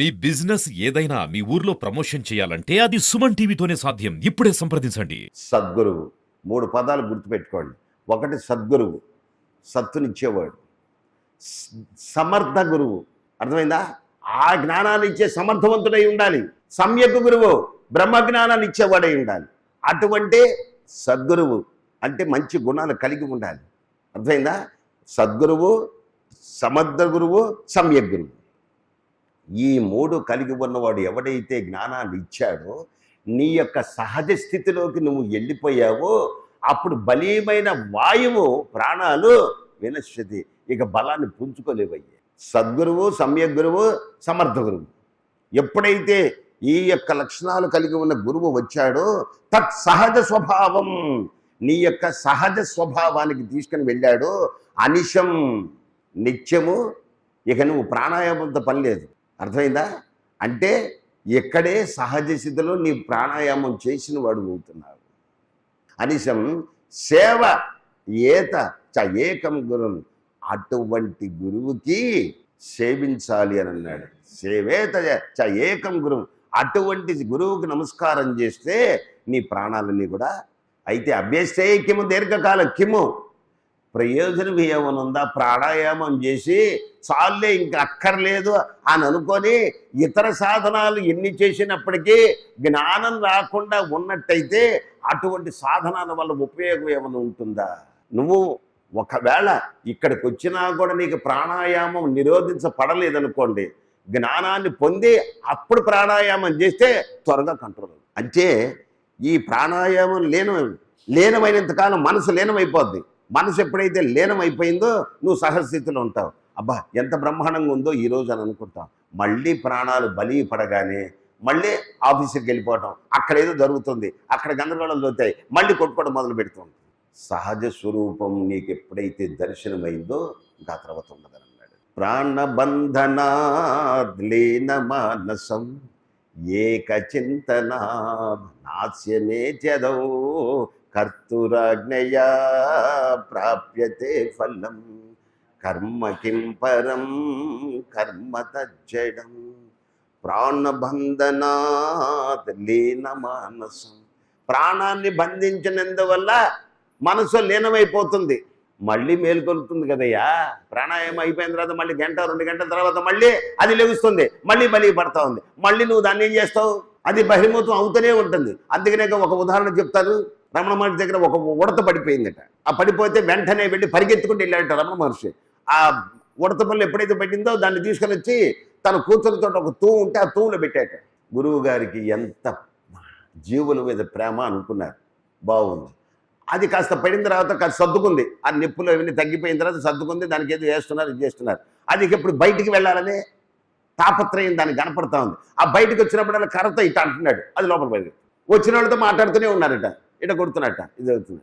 మీ business ఏదైనా మీ ఊర్లో promotion చేయాలంటే అది సుమన్ టీవీతోనే సాధ్యం. ఇప్పుడే సంప్రదించండి. సద్గురువు. మూడు పదాలు గుర్తుపెట్టుకోండి. ఒకటి సద్గురువు. సత్తునిచ్చేవాడు సమర్థ గురువు. అర్థమైందా? ఆ జ్ఞానాన్ని ఇచ్చే సమర్థవంతుడై ఉండాలి. సమ్యక్ గురువు. బ్రహ్మ జ్ఞానాన్ని ఇచ్చేవాడై ఉండాలి. అటువంటి సద్గురువు అంటే మంచి గుణాలు కలిగి ఉండాలి. అర్థమైందా? సద్గురువు సమర్థ గురువు సమ్యక్ గురువు. ఈ మూడు కలిగి ఉన్నవాడు ఎవడైతే జ్ఞానాన్ని ఇచ్చాడో నీ యొక్క సహజ స్థితిలోకి నువ్వు వెళ్ళిపోయావో అప్పుడు బలీయమైన వాయువు ప్రాణాలు వినశ్యతి. ఇక బలాన్ని పుంజుకోలేవయ్యే. సద్గురువు సమ్యక్ గురువు సమర్థ గురువు. ఎప్పుడైతే ఈ యొక్క లక్షణాలు కలిగి ఉన్న గురువు వచ్చాడో తత్ సహజ స్వభావం నీ యొక్క సహజ స్వభావానికి తీసుకుని వెళ్ళాడో అనిశం నిత్యము ఇక నువ్వు ప్రాణాయామంతో పని లేదు. అర్థమైందా? అంటే ఇక్కడే సహజ స్థితిలో నీ ప్రాణాయామం చేసిన వాడు అవుతున్నావు అనిశం సేవ ఏత చ ఏకం గురు అటువంటి గురువుకి సేవించాలి అని అన్నాడు. సేవేత చ ఏకం గురువు అటువంటి గురువుకి నమస్కారం చేస్తే నీ ప్రాణాలన్నీ కూడా అయితే అభ్యస్తే కిము దీర్ఘకాలం కిము. ప్రయోజనం ఏమనుందా ప్రాణాయామం చేసి చాలే ఇంక అక్కర్లేదు అని అనుకొని ఇతర సాధనాలు ఎన్ని చేసినప్పటికీ జ్ఞానం రాకుండా ఉన్నట్టయితే అటువంటి సాధనాల వల్ల ఉపయోగం ఏమైనా ఉంటుందా? నువ్వు ఒకవేళ ఇక్కడికి వచ్చినా కూడా నీకు ప్రాణాయామం నిరోధించబడలేదనుకోండి జ్ఞానాన్ని పొంది అప్పుడు ప్రాణాయామం చేస్తే త్వరగా కంట్రోల్ అంటే ఈ ప్రాణాయామం లీనం లీనమైనంతకాలం మనసు లీనమైపోద్ది. మనసు ఎప్పుడైతే లీనమైపోయిందో నువ్వు సహస్థితిలో ఉంటావు. అబ్బా ఎంత బ్రహ్మాండంగా ఉందో ఈరోజు అని అనుకుంటాం మళ్ళీ ప్రాణాలు బలి పడగానే మళ్ళీ ఆఫీసుకి వెళ్ళిపోవటం అక్కడ ఏదో జరుగుతుంది అక్కడ గందరగోళం జరుగుతాయి మళ్ళీ కొట్టుకోవడం మొదలు పెడుతుంది సహజ స్వరూపం నీకు ఎప్పుడైతే దర్శనమైందో ఇంకా తర్వాత ఉండదని అన్నాడు. ప్రాణబంధనాద్లీన మానసం ఏక చింతనా నాస్యనే చదౌ కర్తురాజ్ఞయా ప్రాప్యతే ఫలం. కర్మ కిం పరం కర్మ తజ్జడం. ప్రాణబంధనాత్ లీన మానసం. ప్రాణాన్ని బంధించినందువల్ల మనసు లీనమైపోతుంది. మళ్ళీ మేలుకొలుతుంది కదయ్యా. ప్రాణాయామం అయిపోయిన తర్వాత మళ్ళీ గంట రెండు గంటల తర్వాత మళ్ళీ అది లెగుస్తుంది. మళ్ళీ బలి పడతా ఉంది. మళ్ళీ నువ్వు దాన్ని ఏం చేస్తావు? అది బహిర్మూతం అవుతూనే ఉంటుంది. అందుకనే ఒక ఉదాహరణ చెప్తాను. రమణ మహర్షి దగ్గర ఒక ఉడత పడిపోయిందట. ఆ పడిపోతే వెంటనే వెళ్ళి పరిగెత్తుకుంటూ వెళ్ళాడట రమణ మహర్షి. ఆ ఉడత పనులు ఎప్పుడైతే పెట్టిందో దాన్ని తీసుకొని వచ్చి తన కూతురుతో ఒక తూ ఉంటే ఆ తూవులో పెట్టాట. గురువు గారికి ఎంత జీవుల మీద ప్రేమ అనుకున్నారు. బాగుంది. అది కాస్త పడిన తర్వాత కాస్త సర్దుకుంది. ఆ నిప్పులు అవన్నీ తగ్గిపోయిన తర్వాత సర్దుకుంది. దానికి ఏదో చేస్తున్నారు ఇది చేస్తున్నారు. అది ఇప్పుడు బయటికి వెళ్ళాలని తాపత్రయం దానికి కనపడతా ఉంది. ఆ బయటకు వచ్చినప్పుడల్లా కర్రతో ఇట అంటున్నాడు. అది లోపల బయట వచ్చిన వాళ్ళతో మాట్లాడుతూనే ఉన్నారట. ఇట కొడుతున్నట్ట. ఇది అవుతుంది.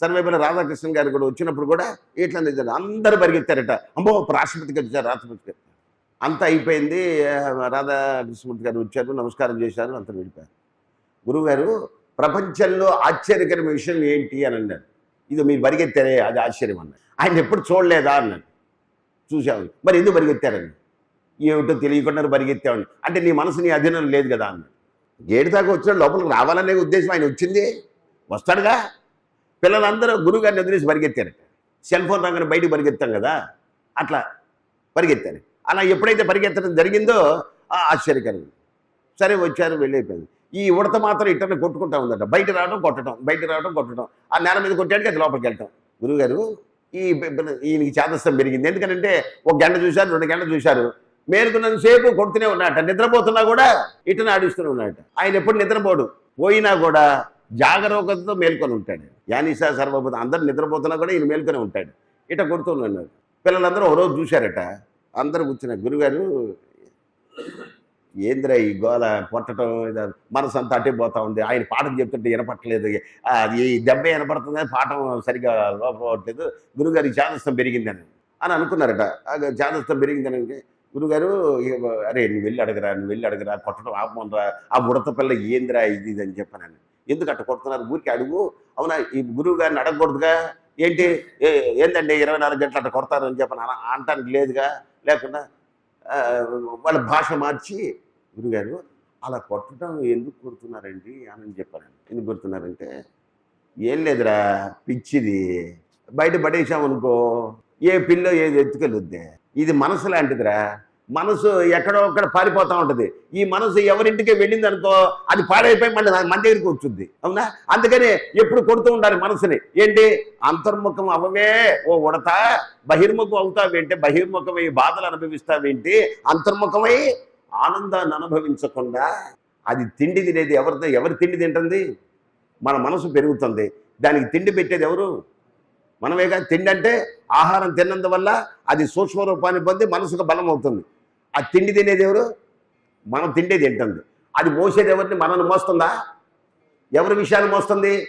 సర్వేపల్లి రాధాకృష్ణ గారు కూడా వచ్చినప్పుడు కూడా ఇట్లా నిజం అందరూ పరిగెత్తారట. అమ్మో రాష్ట్రపతికి వచ్చారు రాష్ట్రపతికి అంతా అయిపోయింది రాధాకృష్ణమూర్తి గారు వచ్చారు నమస్కారం చేశారు అంతా వెళ్ళిపోయారు గురువుగారు ప్రపంచంలో ఆశ్చర్యకరమైన విషయం ఏంటి అని అన్నాడు ఇది మీరు పరిగెత్తారే అది ఆశ్చర్యం అన్నాడు ఆయన ఎప్పుడు చూడలేదా అన్నాడు చూశాను మరి ఎందుకు పరిగెత్తారని? ఏమిటో తెలియకుండా పరిగెత్తామని. అంటే నీ మనసు నీ అధీనం లేదు కదా అన్నాడు గేటు దాకా వచ్చిన లోపలికి రావాలనే ఉద్దేశం ఆయన వచ్చింది. వస్తాడుగా. పిల్లలందరూ గురువు గారిని వదిలేసి పరిగెత్తారట. సెల్ ఫోన్ రంగని బయటికి పరిగెత్తాం కదా. అట్లా పరిగెత్తారు. అలా ఎప్పుడైతే పరిగెత్తడం జరిగిందో ఆ ఆశ్చర్యకరం. సరే వచ్చారు వెళ్ళైపోయింది. ఈ ఉడత మాత్రం ఇట్టనే కొట్టుకుంటా ఉందట. బయట రావడం కొట్టడం బయట రావడం కొట్టడం. ఆ నేల మీద కొట్టాడికి అది లోపలికి వెళ్ళటం. గురువుగారు ఈ ఈయనకి చాదస్తం పెరిగింది. ఎందుకంటే ఒక గంట చూశారు రెండు గంటలు చూశారు. మేలుకున్నంతసేపు కొడుతూనే ఉన్నాడట. నిద్రపోతున్నా కూడా ఇటు ఆడిస్తూనే ఉన్నాడట. ఆయన ఎప్పుడు నిద్రపోడు. పోయినా కూడా జాగరూకతతో మేల్కొని ఉంటాడు. యానిసా సర్వభూత అందరు నిద్రపోతున్నా కూడా ఈయన మేల్కొని ఉంటాడు. ఇట కొడుతూనే ఉన్నాడు. పిల్లలందరూ ఒక రోజు చూశారట. అందరూ కూర్చున్న గురుగారు ఏంద్రా ఈ గోల పొట్టడం మనసు అంతా అట్టే పోతా ఉంది. ఆయన పాఠం చెప్తుంటే వినపట్టలేదు. ఈ దెబ్బ వినపడుతుంది. పాఠం సరిగా లోపట్లేదు గురుగారి చాదస్తం పెరిగిందని. అని అనుకున్నారట. ఆ పెరిగిందని గురుగారు అరే నువ్వు వెళ్ళి అడగరా నువ్వు వెళ్ళి అడగరా కొట్టడం ఆపమనరా ఆ ఉడత పిల్ల ఏందిరా ఇది ఇది అని చెప్పాను ఎందుకు అట్ట కొడుతున్నారు? ఊరికి అడుగు. అవునా ఈ గురువు గారిని అడగకూడదుగా? ఏంటి? ఏ- ఏందండి ఇరవై నాలుగు గంటలు అట్ట కొడతారు అని చెప్పని అన- అనటానికి లేదుగా? లేకుండా వాళ్ళ భాష మార్చి గురుగారు అలా కొట్టడం ఎందుకు కొడుతున్నారండి? అని చెప్పాను ఎందుకు కొడుతున్నారంటే ఏం లేదురా పిచ్చిది. బయట పడేసామనుకో ఏ పిల్ల ఏది ఎత్తుకెళ్ళొద్దే. ఇది మనసు లాంటిదిరా. మనసు ఎక్కడో ఒక్కడ పారిపోతూ ఉంటుంది. ఈ మనసు ఎవరింటికి వెళ్ళింది అనుకో అది పాడైపోయి మళ్ళీ మన దగ్గరికి వచ్చింది అవునా? అందుకని ఎప్పుడు కొడుతూ ఉండాలి మనసుని. ఏంటి? అంతర్ముఖం అవ్వవే ఓ ఉడతా బహిర్ముఖం అవుతావేంటి బహిర్ముఖమై బాధలు అనుభవిస్తావేంటి అంతర్ముఖమై ఆనందాన్ని అనుభవించకుండా అది తిండి తినేది ఎవరితో ఎవరు తిండి తింటుంది? మన మనసు పెరుగుతుంది. దానికి తిండి పెట్టేది ఎవరు? మనమేగా తిండి అంటే ఆహారం తిన్నందువల్ల అది సూక్ష్మ రూపాన్ని పొంది మనసుకు బలం అవుతుంది ఆ తిండి తినేది ఎవరు? మనం తిండి తింటుంది. అది మోసేది ఎవరిని? మనల్ని మోస్తుందా? ఎవరి విషయాన్ని మోస్తుంది?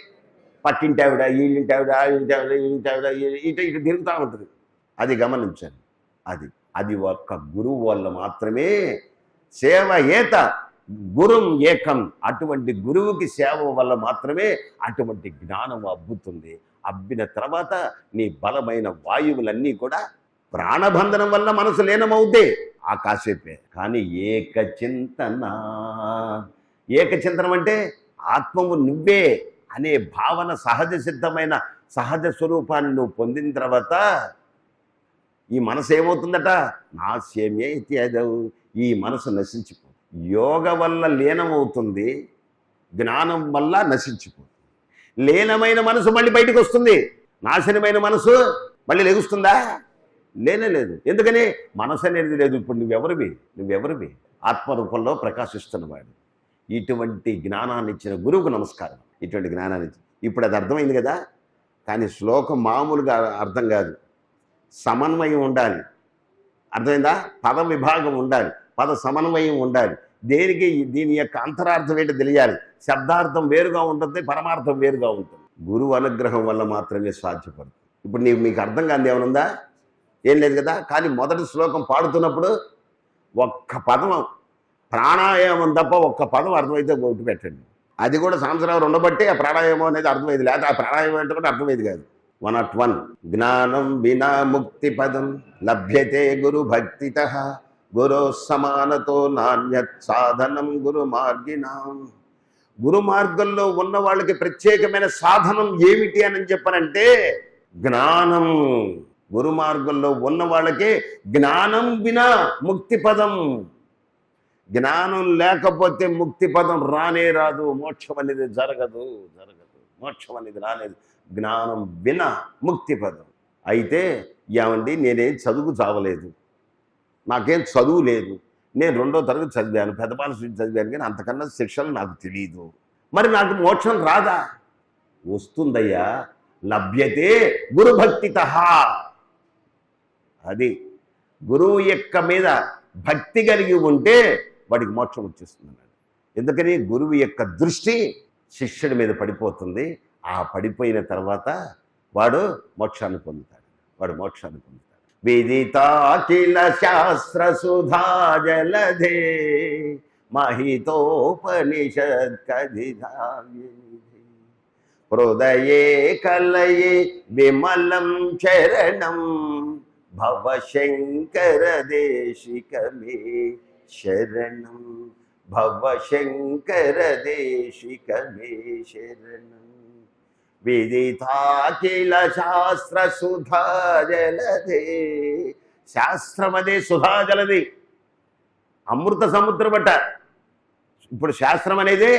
పట్టింటి ఆవిడ వీళ్ళింటి ఆవిడ ఇంటి ఆవిడ ఇంటి ఆవిడ ఇటు ఇటు తిరుగుతూ ఉంటుంది. అది గమనించాలి. అది అది ఒక్క గురువు వల్ల మాత్రమే సేవ ఏత గురుం ఏకం. అటువంటి గురువుకి సేవ వల్ల మాత్రమే అటువంటి జ్ఞానం అబ్బుతుంది. అబ్బిన తర్వాత నీ బలమైన వాయువులన్నీ కూడా ప్రాణబంధనం వల్ల మనసు లీనమవుతే ఆ కాసేపే కానీ ఏకచింతన. ఏకచింతనం అంటే ఆత్మము నువ్వే అనే భావన సహజ సిద్ధమైన సహజ స్వరూపాన్ని నువ్వు పొందిన తర్వాత ఈ మనసు ఏమవుతుందట? నాశ్యమే ఇత్యాదవు ఈ మనసు నశించి యోగ వల్ల లీనమవుతుంది జ్ఞానం వల్ల నశించిపోతుంది. లీనమైన మనసు మళ్ళీ బయటకు వస్తుంది. నాశనమైన మనసు మళ్ళీ లెగుస్తుందా? లేనే లేదు ఎందుకని? మనసు అనేది లేదు. ఇప్పుడు నువ్వెవరివి? నువ్వెవరివి? ఆత్మరూపంలో ప్రకాశిస్తున్నవాడు ఇటువంటి జ్ఞానాన్ని ఇచ్చిన గురువుకు నమస్కారం. ఇటువంటి జ్ఞానాన్ని ఇప్పుడు అది అర్థమైంది కదా? కానీ శ్లోకం మామూలుగా అర్థం కాదు. సమన్వయం ఉండాలి. అర్థమైందా? పద విభాగం ఉండాలి. పద సమన్వయం ఉండాలి. దేనికి? దీని యొక్క అంతరార్థం ఏంటో తెలియాలి. శబ్దార్థం వేరుగా ఉంటుంది పరమార్థం వేరుగా ఉంటుంది. గురువు అనుగ్రహం వల్ల మాత్రమే సాధ్యపడుతుంది. ఇప్పుడు నీకు మీకు అర్థం కాదు ఏమనుందా ఏం లేదు కదా? కానీ మొదటి శ్లోకం పాడుతున్నప్పుడు ఒక్క పదం ప్రాణాయామం తప్ప ఒక్క పదం అర్థమైతే ఒకటి పెట్టండి. అది కూడా సంవత్సరాలు ఉండబట్టి ఆ ప్రాణాయామం అనేది అర్థమైంది. లేదా ఆ ప్రాణాయామం అంటే కూడా అర్థమైంది కాదు. One at one. జ్ఞానం వినా ముక్తి పదం. లభ్యతే గురు భక్తిత. గురు సమానతో నాణ్యత్ సాధనం గురు మార్గినాం. గురు మార్గంలో ఉన్న వాళ్ళకి ప్రత్యేకమైన సాధనం ఏమిటి అని చెప్పనంటే జ్ఞానం. గురు మార్గంలో ఉన్న వాళ్ళకి జ్ఞానం వినా ముక్తి పదం. జ్ఞానం లేకపోతే ముక్తి పదం రానే రాదు. మోక్షం అనేది జరగదు జరగదు. మోక్షం అనేది రాలేదు. జ్ఞానం వినా ముక్తి పదం. అయితే ఏమండి నేనేం చదువు చావలేదు. నాకేం చదువు లేదు. నేను రెండో తరగతి చదివాను పెద్దపాల స్వీట్ చదివాను కానీ అంతకన్నా శిక్షలు నాకు తెలియదు మరి నాకు మోక్షం రాదా? వస్తుందయ్యా. లభ్యతే గురుభక్తిత. అది గురువు యొక్క మీద భక్తి కలిగి ఉంటే వాడికి మోక్షం వచ్చేస్తుంది ఎందుకని? గురువు యొక్క దృష్టి శిష్యుడి మీద పడిపోతుంది. ఆ పడిపోయిన తర్వాత వాడు మోక్షాన్ని పొందుతాడు. వాడు మోక్షాన్ని పొందుతాడు. విదితాఖిల శాస్త్ర సుధా జలధే మహితోపనిషత్ కధిధావ్యనిధి హృదయే కలయే విమలం చరణం భవశంకర దేశికమే శరణం భవశంకర దేశికమే శరణం విదితాఖిల శాస్త్ర సుధా శాస్త్రం అదే సుధా జలది అమృత సముద్రం అట ఇప్పుడు శాస్త్రం అనేది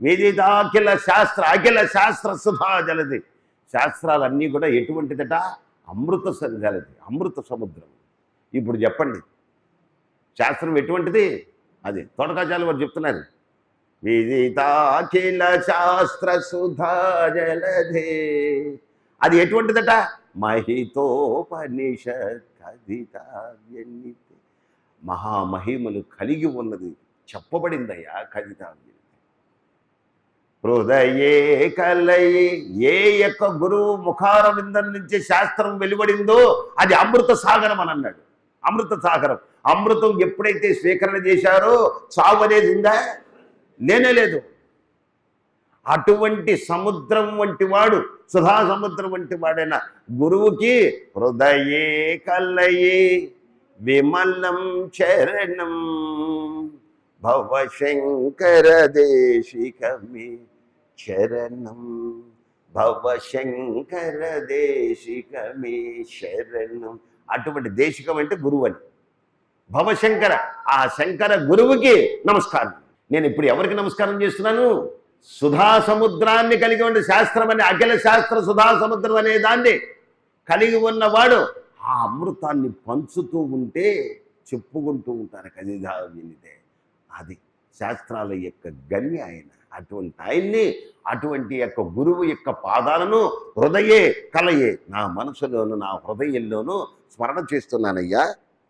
వేదితాఖిల శాస్త్ర అఖిల శాస్త్ర సుధా జలది శాస్త్రాలన్నీ కూడా ఎటువంటిదట? అమృత జలది అమృత సముద్రం. ఇప్పుడు చెప్పండి. శాస్త్రం ఎటువంటిది? అది తోటకాచార్య వారు చెప్తున్నారు. విదితాఖిల శాస్త్ర సుధా జలధే అది ఎటువంటిదట? మహితోపనిషత్ కథితావ్యన్నితి మహామహిమలు కలిగి ఉన్నది చెప్పబడిందయ్యా కవితావ్యనితి హృదయే కలయి ఏ యొక్క గురువు ముఖారవిందం నుంచి శాస్త్రం వెలువడిందో అది అమృత సాగరం అని అన్నాడు. అమృత సాగరం. అమృతం ఎప్పుడైతే స్వీకరణ చేశారో చావు అనేది ఉందా? నేనే లేదు. అటువంటి సముద్రం వంటి వాడు సుధా సముద్రం వంటి వాడైన గురువుకి హృదయే కలయే విమలం చరణం భవశంకర దేశికమే చరణం భవశంకర దేశికమే శరణం అటువంటి దేశికం అంటే గురువు అని. భవశంకర ఆ శంకర గురువుకి నమస్కారం. నేను ఇప్పుడు ఎవరికి నమస్కారం చేస్తున్నాను? సుధా సముద్రాన్ని కలిగి ఉన్న శాస్త్రం అనే అఖిల శాస్త్ర సుధా సముద్రం అనే దాన్ని కలిగి ఉన్నవాడు ఆ అమృతాన్ని పంచుతూ ఉంటే చెప్పుకుంటూ ఉంటారు కదిదా వినితే అది శాస్త్రాల యొక్క గమ్య ఆయన. అటువంటి ఆయన్ని అటువంటి యొక్క గురువు యొక్క పాదాలను హృదయే కలయే నా మనసులోను నా హృదయంలోనూ స్మరణ చేస్తున్నానయ్యా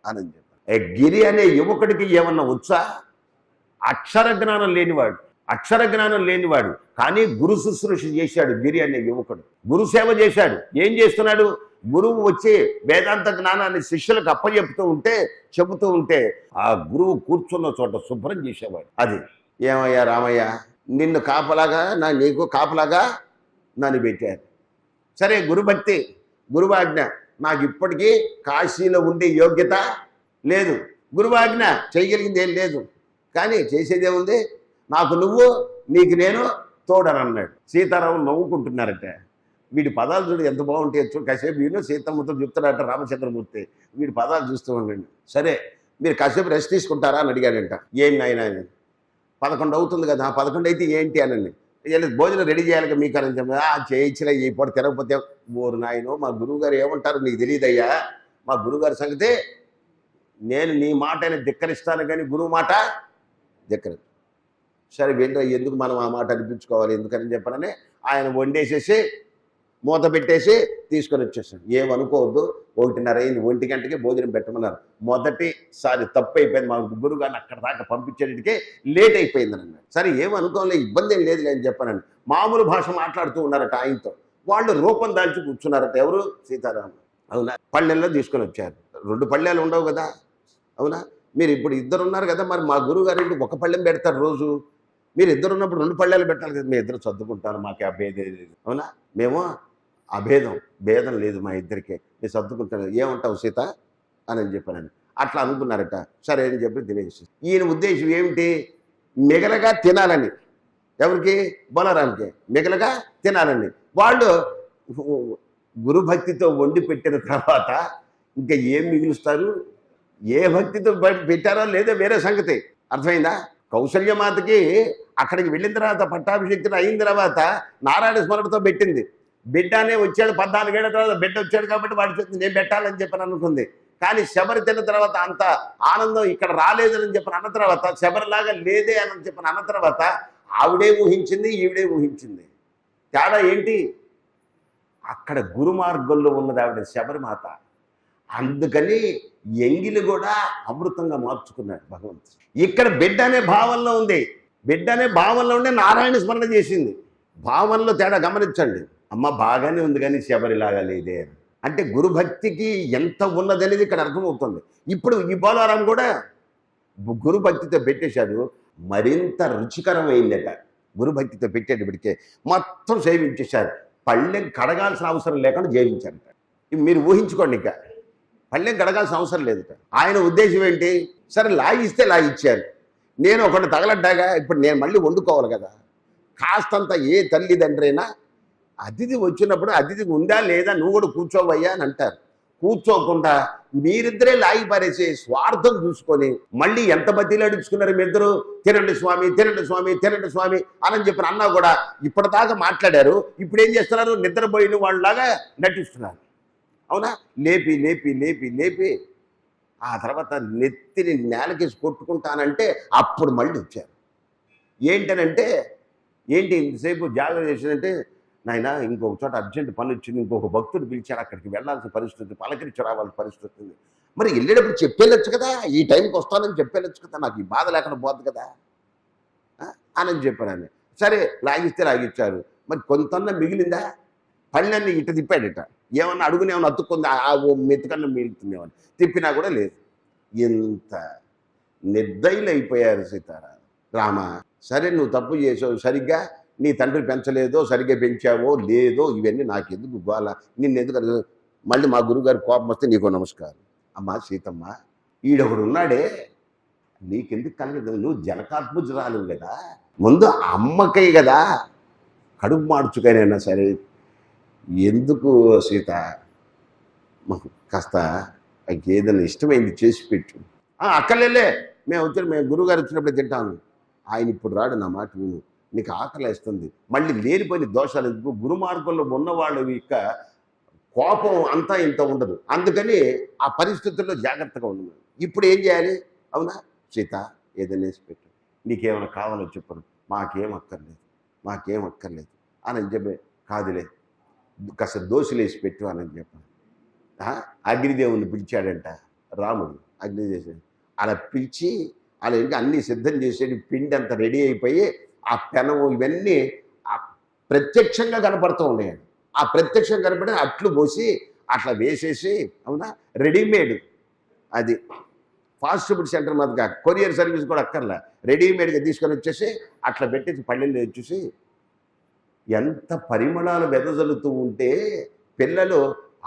అని చెప్పారు. గిరి అనే యువకుడికి ఏమన్నా వచ్చా? అక్షర జ్ఞానం లేనివాడు అక్షర జ్ఞానం లేనివాడు. కానీ గురు శుశ్రూష చేశాడు గిరి అనే యువకుడు. గురు సేవ చేశాడు. ఏం చేస్తున్నాడు? గురువు వచ్చి వేదాంత జ్ఞానాన్ని శిష్యులకు అప్పచెప్తూ ఉంటే చెబుతూ ఉంటే ఆ గురువు కూర్చున్న చోట శుభ్రం చేసేవాడు. అది. ఏమయ్యా రామయ్య నిన్ను కాపలాగా నా నీకు కాపలాగా నన్ను పెట్టారు. సరే గురుభక్తి గురువాజ్ఞ. నాకు ఇప్పటికీ కాశీలో ఉండే యోగ్యత లేదు. గురువాజ్ఞ చేయగలిగింది ఏం లేదు. కానీ చేసేదే ఉంది నాకు నువ్వు నీకు నేను తోడనన్నాడు. సీతారాము నవ్వుకుంటున్నారట. వీడి పదాలు చూడు ఎంత బాగుంటాయి చూడు కాసేపు వీళ్ళు సీతమ్మతో చెప్తున్నారట రామచంద్రమూర్తి. వీడి పదాలు చూస్తూ ఉండండి. సరే మీరు కాసేపు రెస్ట్ తీసుకుంటారా అని అడిగాడంట. ఏమి ఆయన అని పదకొండు అవుతుంది కదా పదకొండు అయితే ఏంటి అనండి? వెళ్ళి భోజనం రెడీ చేయాలి కదా మీకు అని చెప్పి చేయించిన ఈ పూట తినకపోతే ఓరు నాయనో మా గురువుగారు ఏమంటారు నీకు తెలియదయ్యా? మా గురువుగారి సంగతి నేను నీ మాట అయినా ధిక్కరిస్తాను కానీ గురువు మాట దగ్గర. సరే వెంటనే ఎందుకు మనం ఆ మాట అనిపించుకోవాలి? ఎందుకని చెప్పనని ఆయన వండేసేసి మూత పెట్టేసి తీసుకొని వచ్చేసాడు. ఏమనుకోవద్దు ఒకటిన్నర అయింది. ఒంటి గంటకి భోజనం పెట్టమన్నారు. మొదటిసారి తప్పు అయిపోయింది మా గురువు గారిని అక్కడ దాకా పంపించేటికే లేట్ అయిపోయింది అన్నాడు. సరే ఏమనుకోలే ఇబ్బంది ఏం లేదు అని చెప్పానండి మామూలు భాష మాట్లాడుతూ ఉన్నారట ఆయనతో. వాళ్ళు రూపం దాల్చి కూర్చున్నారట ఎవరు? సీతారామ అవునా? పళ్ళెల్లో తీసుకొని వచ్చారు. రెండు పళ్ళెలు ఉండవు కదా? అవునా? మీరు ఇప్పుడు ఇద్దరు ఉన్నారు కదా మరి మా గురువు గారు ఒక పళ్ళెం పెడతారు రోజు? మీరు ఇద్దరు ఉన్నప్పుడు రెండు పళ్ళెలు పెట్టాలి కదా మీ ఇద్దరు సర్దుకుంటారు మాకు ఆ భేదం లేదు. అవునా? మేము అభేదం భేదం లేదు మా ఇద్దరికి. మీరు సర్దుకుంటారు. ఏమంటావు సీత? అని అని అట్లా అనుకున్నారట. సరే అని చెప్పి తినేసి ఈయన ఉద్దేశం ఏమిటి? మిగలగా తినాలని. ఎవరికి? బలరానికి మిగలగా తినాలని. వాళ్ళు గురుభక్తితో వండి పెట్టిన తర్వాత ఇంకా ఏం మిగులుస్తారు? ఏ భక్తితో పెట్టారో లేదో వేరే సంగతి. అర్థమైందా? కౌశల్యమాతకి అక్కడికి వెళ్ళిన తర్వాత పట్టాభిషేక్తులు అయిన తర్వాత నారాయణ స్మరణతో పెట్టింది. బిడ్డ అనే వచ్చాడు పద్నాలుగేళ్ళ తర్వాత బిడ్డ వచ్చాడు కాబట్టి వాడి చేతి నేను పెట్టాలని చెప్పని అనుకుంది. కానీ శబరి తిన్న తర్వాత అంత ఆనందం ఇక్కడ రాలేదని చెప్పిన అన్న తర్వాత శబరిలాగా లేదే అని చెప్పిన అన్న తర్వాత ఆవిడే ఊహించింది ఈవిడే ఊహించింది. తేడా ఏంటి? అక్కడ గురుమార్గంలో ఉన్నది ఆవిడ శబరిమాత. అందుకని ఎంగిలి కూడా అమృతంగా మార్చుకున్నాడు భగవంతుడు. ఇక్కడ బిడ్డ అనే భావంలో ఉంది. బిడ్డ అనే భావంలో ఉండే నారాయణ స్మరణ చేసింది. భావంలో తేడా గమనించండి. అమ్మ బాగానే ఉంది కానీ శబరిలాగా లేదే అంటే గురుభక్తికి ఎంత ఉన్నదనేది ఇక్కడ అర్థమవుతుంది. ఇప్పుడు ఈ పోలవరం కూడా గురుభక్తితో పెట్టేశాడు మరింత రుచికరమైందట. గురుభక్తితో పెట్టేటప్పటికే మొత్తం సేవించేశారు. పళ్ళెం కడగాల్సిన అవసరం లేకుండా జీవించారట. మీరు ఊహించుకోండి ఇక. పళ్ళెం కడగాల్సిన అవసరం లేదు ఆయన ఉద్దేశం ఏంటి? సరే లాగిస్తే లాగిచ్చారు నేను ఒకటి తగలడ్డాగా ఇప్పుడు నేను మళ్ళీ వండుకోవాలి కదా. కాస్తంత ఏ తల్లిదండ్రైనా అతిథి వచ్చినప్పుడు అతిథికి ఉందా లేదా నువ్వు కూడా కూర్చోవయ్యా అని అంటారు. కూర్చోకుండా మీరిద్దరే లాగి పారేసి స్వార్థం చూసుకొని మళ్ళీ ఎంత బద్దీలు అడుచుకున్నారు మీరిద్దరు? తినండి స్వామి తినండి స్వామి తినండి స్వామి అని చెప్పిన అన్నా కూడా ఇప్పటిదాకా మాట్లాడారు. ఇప్పుడు ఏం చేస్తున్నారు? నిద్రపోయిన వాళ్ళలాగా నటిస్తున్నారు. అవునా? లేపి లేపి లేపి లేపి. ఆ తర్వాత నెత్తిని నేలకేసి కొట్టుకుంటానంటే అప్పుడు మళ్ళీ వచ్చారు. ఏంటనంటే ఏంటి ఇంతసేపు జాగ్రత్త చేసిందంటే నాయన ఇంకొక చోట అర్జెంట్ పని వచ్చింది ఇంకొక భక్తుడు పిలిచారు అక్కడికి వెళ్ళాల్సిన పరిస్థితి పలకరించి రావాల్సిన పరిస్థితి ఉంది. మరి వెళ్ళేటప్పుడు చెప్పేళ్ళొచ్చు కదా ఈ టైంకి వస్తానని చెప్పేళ్ళొచ్చు కదా నాకు ఈ బాధ లేకుండా పోద్దు కదా. అని చెప్పాను సరే లాగిస్తే లాగిచ్చారు. మరి కొంత మిగిలిందా? పళ్ళన్నీ ఇట తిప్పాడట. ఏమన్నా అడుగుని ఏమన్నా అతుక్కుంది ఆ ఓ మెతుకన్నా మిగులుతుందేమని తిప్పినా కూడా లేదు. ఎంత నిర్దయులు అయిపోయారు సీతారా. రామ సరే నువ్వు తప్పు చేసావు సరిగ్గా నీ తండ్రి పెంచలేదో సరిగ్గా పెంచావో లేదో ఇవన్నీ నాకు ఎందుకు గోల నిన్ను ఎందుకు మళ్ళీ మా గురుగారు కోపం వస్తే నీకు నమస్కారం. అమ్మా సీతమ్మ ఈడొకడు ఉన్నాడే నీకెందుకు కలగదు? నువ్వు జనకాత్మజురాలు కదా. ముందు అమ్మకై కదా. కడుపు మార్చుకైనా సరే ఎందుకు సీత? మాకు కాస్త ఏదైనా ఇష్టమైంది చేసి పెట్టు. అక్కలేలే అక్కర్లేలే మేము వచ్చిన మేము గురువుగారు వచ్చినప్పుడు తింటాము. ఆయన ఇప్పుడు రాడు నా మాట విను. నీకు ఆకలి వేస్తుంది. మళ్ళీ లేనిపోయిన దోషాలు ఎందుకు? గురు మార్గంలో ఉన్నవాళ్ళు ఇక కోపం అంతా ఇంత ఉండదు. అందుకని ఆ పరిస్థితుల్లో జాగ్రత్తగా ఉండదు ఇప్పుడు ఏం చేయాలి? అవునా? సీత ఏదైనా వేసి పెట్టు. నీకేమైనా కావాలో చెప్పను మాకేం అక్కర్లేదు. మాకేం అక్కర్లేదు. అని చెప్పి కాదులే. కాస్త దోశలు వేసి చెప్పాను అగ్నిదేవుని పిలిచాడంట రాముడు. అగ్నిదేవుడు అలా పిలిచి అలా ఇంకా అన్నీ సిద్ధం చేసేది పిండి అంతా రెడీ అయిపోయి ఆ పెనము ఇవన్నీ ప్రత్యక్షంగా కనపడుతూ ఉన్నాయండి ఆ ప్రత్యక్షంగా కనపడి అట్లు పోసి అట్లా వేసేసి అవునా? రెడీమేడ్ అది ఫాస్ట్ ఫుడ్ సెంటర్ మాదిరిగా కొరియర్ సర్వీస్ కూడా అక్కర్లే. రెడీమేడ్గా తీసుకొని వచ్చేసి అట్లా పెట్టేసి పళ్ళెంలో వచ్చేసి ఎంత పరిమళాలు వెదజల్లుతూ ఉంటే పిల్లలు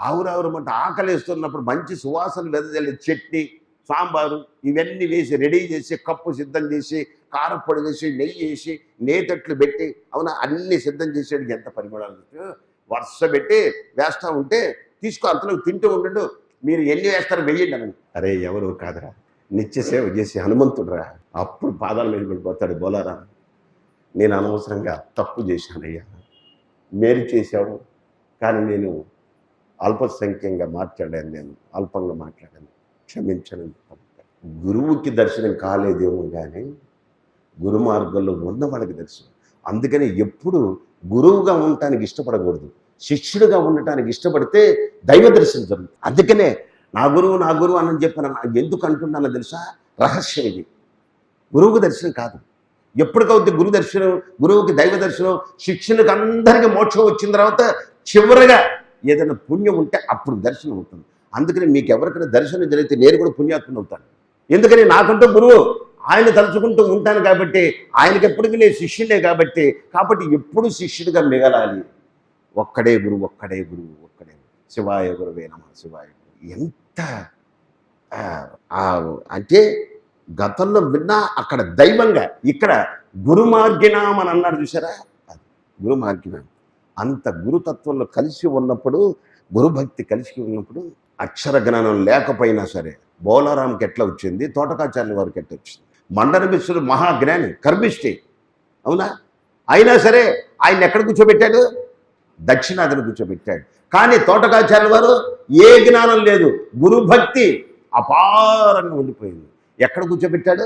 ఆవురావురమంటే ఆకలిస్తున్నప్పుడు మంచి సువాసన వెదజల్లే చట్నీ సాంబారు ఇవన్నీ వేసి రెడీ చేసి కప్పు సిద్ధం చేసి కారప్పొడి వేసి నెయ్యి వేసి నేతట్లు పెట్టి అవునా? అన్ని సిద్ధం చేసేది ఎంత పరిమళాలు వరుస పెట్టి వేస్తూ ఉంటే తీసుకో అంతలో తింటూ ఉండడు మీరు ఎన్ని వేస్తారు వెయ్యండి అని అరే ఎవరు కాదురా? నిత్య సేవ చేసి హనుమంతుడురా. అప్పుడు పాదాల మీద పడిపోతాడు బోలారా నేను అనవసరంగా తప్పు చేశానయ్యా. మేలు చేశావు కానీ నేను అల్పసంఖ్యంగా మాట్లాడాను నేను అల్పంగా మాట్లాడాను. క్షమించను గురువుకి దర్శనం కాలేదేమో కానీ గురు మార్గంలో ఉన్న వాళ్ళకి దర్శనం. అందుకని ఎప్పుడు గురువుగా ఉండటానికి ఇష్టపడకూడదు. శిష్యుడిగా ఉండటానికి ఇష్టపడితే దైవ దర్శనం జరుగుతుంది. అందుకనే నా గురువు నా గురువు అని చెప్పిన ఎందుకు అంటున్నానో తెలుసా? రహస్యం ఇది. గురువుకు దర్శనం కాదు. ఎప్పటికవుతుంది గురు దర్శనం గురువుకి దైవ దర్శనం శిక్షణకు అందరికీ మోక్షం వచ్చిన తర్వాత చివరగా ఏదైనా పుణ్యం ఉంటే అప్పుడు దర్శనం అవుతుంది. అందుకని మీకు ఎవరికైనా దర్శనం జరిగితే నేను కూడా పుణ్యాత్ముని అవుతాను. ఎందుకని నాకంటూ గురువు ఆయన తలుచుకుంటూ ఉంటాను కాబట్టి ఆయనకి ఎప్పటికీ నేను శిష్యుడే కాబట్టి కాబట్టి ఎప్పుడు శిష్యుడిగా మిగలాలి. ఒక్కడే గురువు ఒక్కడే గురువు ఒక్కడే శివాయ గురువే నమ శివాయ గురువు. ఎంత అంటే గతంలో విన్నా అక్కడ దైవంగా ఇక్కడ గురుమార్గినాం అని అన్నారు చూసారా అది అంత గురుతత్వంలో కలిసి ఉన్నప్పుడు గురుభక్తి కలిసి ఉన్నప్పుడు అక్షర జ్ఞానం లేకపోయినా సరే బోలారాంకి ఎట్లా వచ్చింది? తోటకాచార్య వారికి ఎట్లా వచ్చింది? మండన మిశ్రుడు మహాజ్ఞాని కర్మిష్టి. అవునా? అయినా సరే ఆయన ఎక్కడ కూర్చోబెట్టాడు? దక్షిణాదిని కూర్చోబెట్టాడు. కానీ తోటకాచార్య వారు ఏ జ్ఞానం లేదు. గురుభక్తి అపారంగా ఉండిపోయింది. ఎక్కడ కూర్చోబెట్టాడు?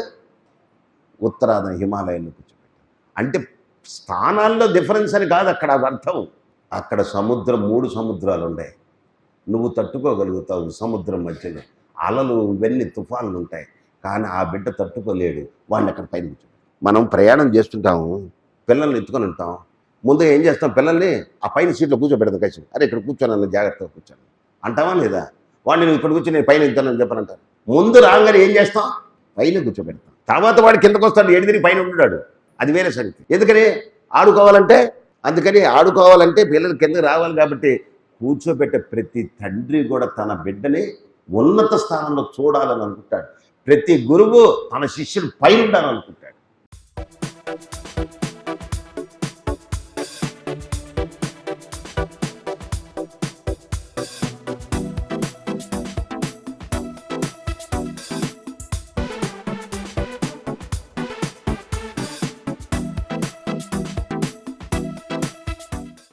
ఉత్తరాన హిమాలయంలో కూర్చోబెట్టాడు. అంటే స్థానాల్లో డిఫరెన్స్ అని కాదు అక్కడ అర్థం. అక్కడ సముద్రం మూడు సముద్రాలు ఉన్నాయి నువ్వు తట్టుకోగలుగుతావు సముద్రం మధ్యలో. అలలు ఇవన్నీ తుఫాన్లు ఉంటాయి. కానీ ఆ బిడ్డ తట్టుకోలేడు. వాడిని అక్కడ పైన మనం ప్రయాణం చేస్తుంటాము పిల్లల్ని ఎత్తుకొని ఉంటాం. ముందు ఏం చేస్తాం పిల్లల్ని? ఆ పైన సీట్లో కూర్చోబెడతాం. కలిసి అరే ఇక్కడ కూర్చోనన్న జాగ్రత్తగా కూర్చోను. అంటావా లేదా? వాడిని నువ్వు ఇక్కడ కూర్చొని నేను పైన ఎక్కుతానని చెప్పనంటారు. ముందు రాగానే ఏం చేస్తాం? పైన కూర్చోబెడతాం. తర్వాత వాడు కిందకు వస్తాడు ఎడిదిరి పైన ఉండాడు అది వేరే సంగతి. ఎందుకని? ఆడుకోవాలంటే? అందుకని ఆడుకోవాలంటే పిల్లలు కిందకి రావాలి కాబట్టి కూర్చోబెట్టే ప్రతి తండ్రి కూడా తన బిడ్డని ఉన్నత స్థానంలో చూడాలని అనుకుంటాడు. ప్రతి గురువు తన శిష్యుడు పైన ఉండాలనుకుంటాడు